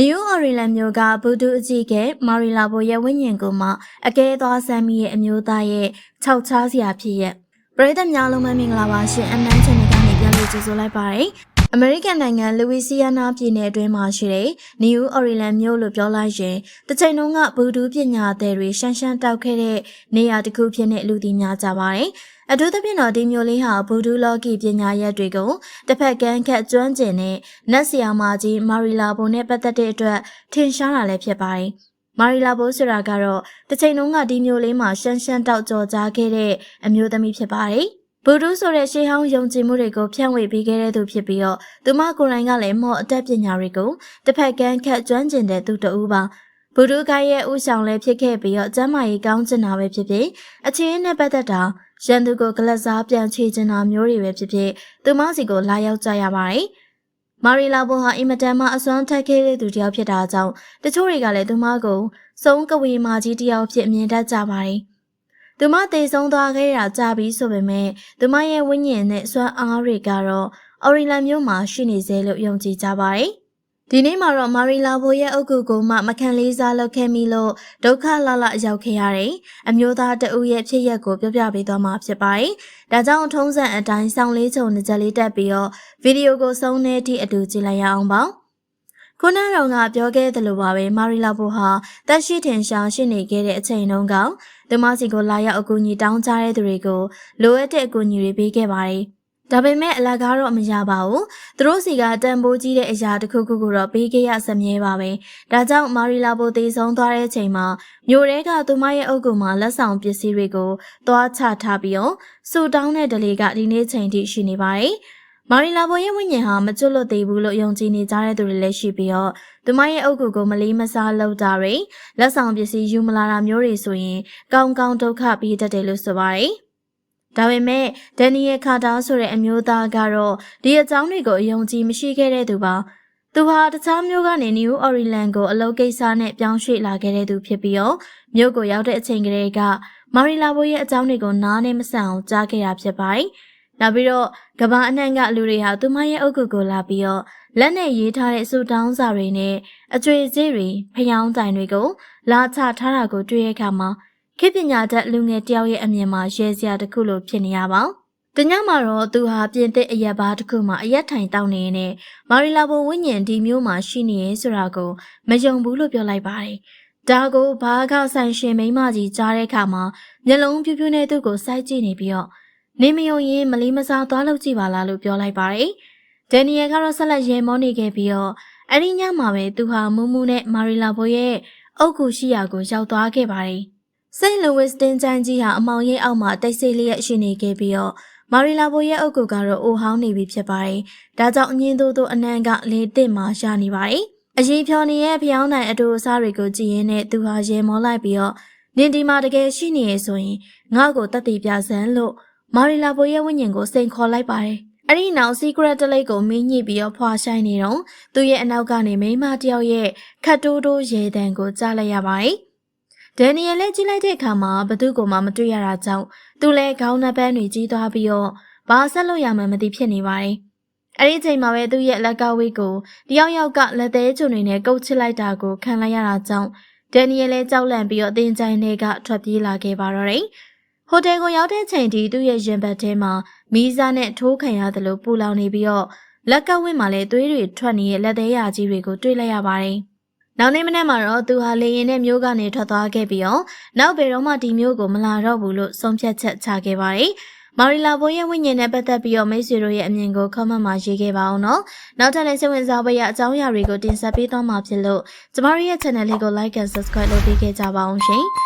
နယူးအော်ရီလန်မြို့ကဘူဒူအကြီးကမာရီလာဘိုရဲ့ဝိညာဉ်ကိုမှအကဲသွားဆမ်းမိရဲ့အမျိုးသားရဲ့ခြောက်ချားစရာဖြစ်ရဲ့ပရိသတ်များလုံးမမင်္ဂလာပါရှင်အမန်ချန်နယ်ကနေပြန်လည်ကြိုဆိုလိုက်ပါတယ် အမေရိကန်နိုင်ငံလူဝီစီယာနာပြည်နယ်အတွင်းမှာရှိတဲ့နယူးအော်ရီလန်မြို့လို့ပြောလိုက်ရင်တစ်ချိန်လုံးကဘူဒူပညာသည်တွေရှမ်းရှမ်းတောက်ခဲ့တဲ့နေရာတစ်ခုဖြစ်တဲ့လူသိများကြပါတယ်အထူးသဖြင့်တော့ဒီမျိုးလေးဟာဘူဒူလော်ကီပညာရက်တွေကိုတစ်ဖက်ကန်းခက်ကျွမ်းကျင်တဲ့နတ်ဆီယာမာကြီးမာရီလာဘိုနဲ့ပတ်သက်တဲ့အတွက်ထင်ရှားတာလည်းဖြစ်ပါတယ်။မာရီလာဘိုဆိုတာကတော့တစ်ချိန်လုံးကဒီမျိုးလေးမှာရှမ်းရှမ်းတောက်ကြော်ကြားခဲ့တဲ့အမျိုးသမီးဖြစ်ပါတယ်။ ဘူဒူဆိုတဲ့ရှေးဟောင်းယုံကြည်မှုတွေကိုဖြန့်ဝေပေးခဲ့တဲ့သူဖြစ်ပြီးတော့သူမကိုယ်တိုင်ကလည်းမော့အတတ်ပညာတွေကိုတစ်ဖက်ကန်းခက်ကျွမ်းကျင်တဲ့သူတဦးပါ။ဘူဒူကိုင်းရဲ့ဥဆောင်လည်းဖြစ်ခဲ့ပြီးတော့ကျမ်းမာရေးကောင်းကျင်တာပဲဖြစ်ဖြစ်အချင်းနဲ့ပတ်သက်တာရန်သူကိုဂလက်စားပြန်ချေချင်တာမျိုးတွေပဲဖြစ်ဖြစ်သူမစီကိုလာရောက်ကြရပါတယ်။မာရီလာဘိုဟာအင်မတန်မှအစွမ်းထက်ခဲ့တဲ့သူတစ်ယောက်ဖြစ်တာကြောင့်တချို့တွေကလည်းသူမကိုစုံကဝေမာကြီးတစ်ယောက်ဖြစ်မြင်တတ်ကြပါတယ်။ သူမတည်ဆုံးသွားခဲ့တာကြာပြီဆိုပေမဲ့သူမရဲ့ဝိညာဉ်နဲ့စွမ်းအားတွေကတော့အော်ရီလန်မြို့မှာရှိနေစေလို့ယုံကြည်ကြပါတယ်။ဒီနေ့မှာတော့မာရီလာဘိုရဲ့အုပ်ကုကိုမှမခံလေးစားလုပ်ခဲ့မိလို့ဒုက္ခလလရောက်ခဲ့ရတယ်။အမျိုးသားတဦးရဲ့ဖြစ်ရက်ကိုပြောပြပေးသွားမှာဖြစ်ပါတယ်။ဒါကြောင့်ထုံးစံအတိုင်းစောင်းလေးချုံတစ်ချက်လေးတက်ပြီးတော့ဗီဒီယိုကိုဆုံးနေသည့်အတူကြည့်လိုက်ရအောင်ပါ။ ခုနကတော့ငါပြောခဲ့သလိုပါပဲမာရီလာဘိုဟာတက်ရှိထင်ရှားရှိနေခဲ့တဲ့အချိန်တုန်းကသူမစီကိုလာရောက်အကူအညီတောင်းကြတဲ့သူတွေကိုလိုအပ်တဲ့အကူအညီတွေပေးခဲ့ပါတယ်။ဒါပေမဲ့အလကားတော့မရပါဘူး။သူတို့စီကတန်ဖိုးကြီးတဲ့အရာတစ်ခုခုကိုတော့ပေးခဲ့ရစမြဲပါပဲ။ဒါကြောင့်မာရီလာဘိုတေဆုံးသွားတဲ့အချိန်မှာမြို့ထဲကသူမရဲ့အုပ်ကူမှာလက်ဆောင်ပစ္စည်းတွေကိုသွားချထားပြီးတော့စူတောင်းတဲ့ဒလေးကဒီနေ့ချိန်ထိရှိနေပါတယ်။ မာရီလာဘိုရဲ့ဝိညာဉ်ဟာမကျွတ်လွတ်သေးဘူးလို့ယုံကြည်နေကြတဲ့သူတွေလည်းရှိပြီးတော့သူမရဲ့အုပ်ကူကိုမလေးမစားလုပ်တာတွေလက်ဆောင်ပစ္စည်းယူမလာတာမျိုးတွေဆိုရင်ကောင်းကောင်းဒုက္ခပြီးတတ်တယ်လို့ဆိုပါတယ်။ဒါပေမဲ့ဒန်နီယယ်ခါတာဆိုတဲ့အမျိုးသားကတော့ဒီအကြောင်းတွေကိုအယုံကြည်မရှိခဲ့တဲ့သူပါ။သူဟာတခြားမျိုးကနေနယူးအော်ရီလန်ကိုအလုပ်ကိစ္စနဲ့ပြောင်းရွှေ့လာခဲ့တဲ့သူဖြစ်ပြီးတော့မြို့ကိုရောက်တဲ့အချိန်ကလေးကမာရီလာဘိုရဲ့အကြောင်းတွေကိုနားနဲ့မဆန်အောင်ကြားခဲ့တာဖြစ်ပါတယ်။ နောက်ပြီးတော့ကဘာအနှံ့ကလူတွေဟာသူမရဲ့အုပ်ကုကိုလာပြီးတော့လက်နဲ့ရေးထားတဲ့စူတောင်းစာတွေနဲ့အကျွေးစေးတွေဖျောင်းတိုင်တွေကိုလာချထားတာကိုတွေ့ရခါမှာခေပညာတတ်လူငယ်တယောက်ရဲ့အမြင်မှာရဲစရာတစ်ခုလိုဖြစ်နေရပါတညမှာတော့သူဟာပြင်သစ်အရက်ဘားတစ်ခုမှာအရက်ထိုင်တောင်းနေနေမာရီလာဘိုဝိညာဉ်ဒီမျိုးမှာရှိနေရဲဆိုတာကိုမယုံဘူးလို့ပြောလိုက်ပါတယ်။ဒါကိုဘာကဆိုင်ရှင်မိမကြီးကြားတဲ့အခါမှာမျက်လုံးပြူးပြူးနဲ့သူ့ကိုစိုက်ကြည့်နေပြီးတော့ နေမယုံရင်မလေးမစားသွားလို့ကြည့်ပါလားလို့ပြောလိုက်ပါတယ်။ဒန်နီယယ်ကတော့ဆက်လက်ရဲမောနေခဲ့ပြီးတော့အဲ့ဒီညမှာပဲသူဟာမူးမူးနဲ့မာရီလာဘိုရဲ့အုတ်ကူရှိရာကိုရောက်သွားခဲ့ပါတယ်။စိန့်လူဝစ်တင်ချန်ကြီးဟာအမောင်ရိပ်အောက်မှာတိတ်ဆိတ်လျက်ရှိနေခဲ့ပြီးတော့မာရီလာဘိုရဲ့အုပ်ကူကတော့အိုဟောင်းနေပြီဖြစ်ပါတယ်။ဒါကြောင့်အငင်းသို့သို့အနံကလေတစ်မှာရှာနေပါတယ်။အရေးဖြော်နေရဲ့ဖျောင်းနိုင်အတူအစားတွေကိုကြည့်ရင်းနဲ့သူဟာရေမောလိုက်ပြီးတော့နင်ဒီမှာတကယ်ရှိနေရဆိုရင်ငါ့ကိုတတ်တည်ပြစမ်းလို့ မာရီလာဘိုရဲ့ဝိညာဉ်ကိုစိန်ခေါ်လိုက်ပါတယ်။အဲ့ဒီနောက် secret တလိတ်ကိုမင်းညှိပြီးတော့ဖွာဆိုင်နေတော့သူ့ရဲ့အနောက်ကနေမိန်းမတယောက်ရဲ့ခတ်တိုးတိုးရေတံကိုကြားလိုက်ရပါတယ်ဒန်နီယယ်လည်းကြည့်လိုက်တဲ့အခါမှာဘသူ့ကိုမှမတွေ့ရတာကြောင့်သူလည်းခေါင်းနှပန်းတွေကြီးသွားပြီးတော့ဘာဆက်လို့ရမှန်းမသိဖြစ်နေပါတယ်။အဲဒီအချိန်မှာပဲသူ့ရဲ့လက်ကဝေးကိုတယောက်ယောက်ကလက်သေးချုံတွေနဲ့ကုတ်ချစ်လိုက်တာကိုခံလိုက်ရတာကြောင့်ဒန်နီယယ်လည်းကြောက်လန့်ပြီးတော့အသင်ချိုင်းတွေကထွက်ပြေးလာခဲ့ပါတော့တယ်။ ဟိုတယ်ကိုရောက်တဲ့ချိန်ထိသူ့ရဲ့ရင်ဘတ်ထဲမှာမီးစားနဲ့ထိုးခံရတယ်လို့ပူလောင်နေပြီးတော့လက်ကဝင်းမှာလည်းသွေးတွေထွက်နေတဲ့လက်သေးရကြီးတွေကိုတွေ့လိုက်ရပါတယ်။နောက်နေ့မနေ့မှာတော့သူဟာလေရင်နဲ့မျိုးကနေထွက်သွားခဲ့ပြီးတော့နောက်ဘယ်တော့မှဒီမျိုးကိုမလာတော့ဘူးလို့ဆုံးဖြတ်ချက်ချခဲ့ပါတယ်။မာရီလာဘိုရဲ့ဝိညာဉ်နဲ့ပတ်သက်ပြီးတော့မိတ်ဆွေတို့ရဲ့အမြင်ကို comment မှာရေးခဲ့ပါအောင်နော်။နောက်ထပ်လည်းစိတ်ဝင်စားဖို့ရအကြောင်းအရာတွေကိုတင်ဆက်ပေးသွားမှာဖြစ်လို့ကျမတို့ရဲ့ channel လေးကို like and subscribe လုပ်ပေးခဲ့ကြပါအောင်ရှင်။